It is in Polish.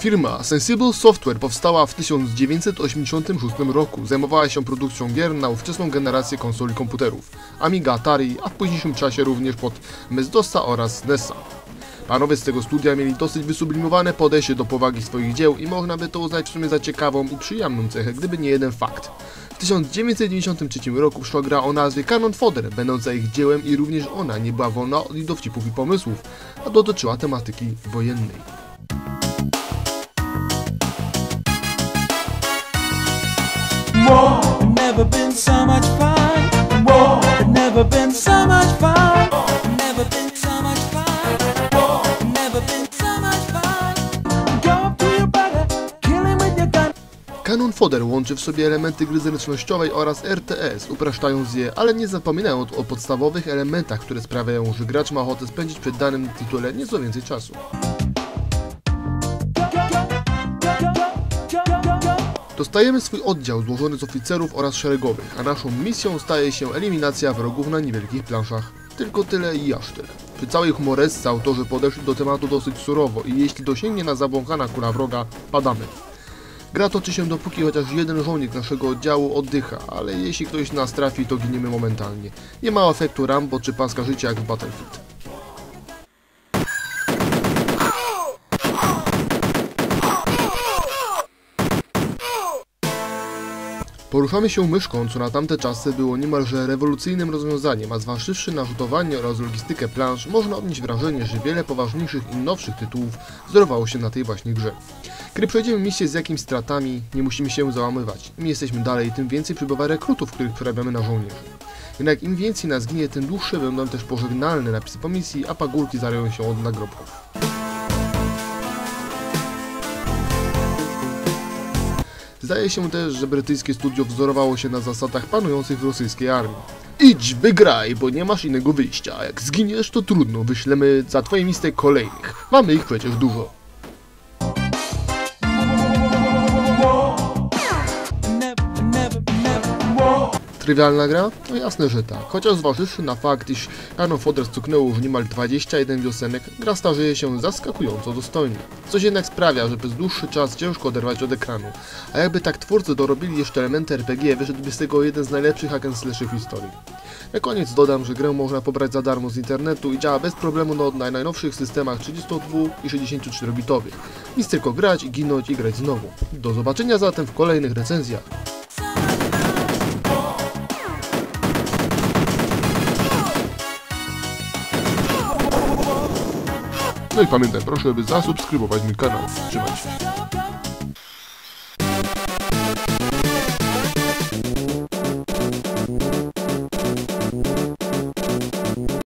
Firma Sensible Software powstała w 1986 roku. Zajmowała się produkcją gier na ówczesną generację konsoli komputerów, Amiga, Atari, a w późniejszym czasie również pod MS-DOSa oraz NESa. Panowie z tego studia mieli dosyć wysublimowane podejście do powagi swoich dzieł i można by to uznać w sumie za ciekawą i przyjemną cechę, gdyby nie jeden fakt. W 1993 roku przyszła gra o nazwie Cannon Fodder, będąca ich dziełem i również ona nie była wolna od dowcipów i pomysłów, a dotyczyła tematyki wojennej. Never been so much fun. Never been so much fun. Canon Fodder łączy w sobie elementy gry zręcznościowej oraz RTS, upraszczając je, ale nie zapominając o podstawowych elementach, które sprawiają, że gracz ma ochotę spędzić przed danym tytule nieco więcej czasu. Dostajemy swój oddział złożony z oficerów oraz szeregowych, a naszą misją staje się eliminacja wrogów na niewielkich planszach. Tylko tyle i aż tyle. Przy całej humoresce autorzy podeszli do tematu dosyć surowo i jeśli dosięgnie na zabłąkana kula wroga, padamy. Gra toczy się dopóki chociaż jeden żołnierz naszego oddziału oddycha, ale jeśli ktoś nas trafi, to giniemy momentalnie. Nie ma efektu Rambo czy paska życia jak w Battlefield. Poruszamy się myszką, co na tamte czasy było niemalże rewolucyjnym rozwiązaniem, a zważywszy na rzutowanie oraz logistykę plansz, można odnieść wrażenie, że wiele poważniejszych i nowszych tytułów wzorowało się na tej właśnie grze. Gdy przejdziemy misję z jakimiś stratami, nie musimy się załamywać. Im jesteśmy dalej, tym więcej przybywa rekrutów, których przerabiamy na żołnierzy. Jednak im więcej nas ginie, tym dłuższe będą też pożegnalne napisy po misji, a pagórki zarają się od nagrobków. Zdaje się też, że brytyjskie studio wzorowało się na zasadach panujących w rosyjskiej armii. Idź, wygraj, bo nie masz innego wyjścia. Jak zginiesz, to trudno, wyślemy za twoje miejsce kolejnych. Mamy ich przecież dużo. Trywialna gra? No jasne, że tak. Chociaż zważywszy na fakt, iż Canon Fodder stuknęło już niemal 21 wiosenek, gra starzeje się zaskakująco dostojnie. Coś jednak sprawia, że przez dłuższy czas ciężko oderwać od ekranu. A jakby tak twórcy dorobili jeszcze elementy RPG, wyszedłby z tego jeden z najlepszych hack w historii. Na koniec dodam, że grę można pobrać za darmo z internetu i działa bez problemu na najnowszych systemach 32 i 64 bitowych. Nic tylko grać i ginąć i grać znowu. Do zobaczenia zatem w kolejnych recenzjach. No i pamiętaj, proszę, by zasubskrybować mój kanał. Trzymaj się.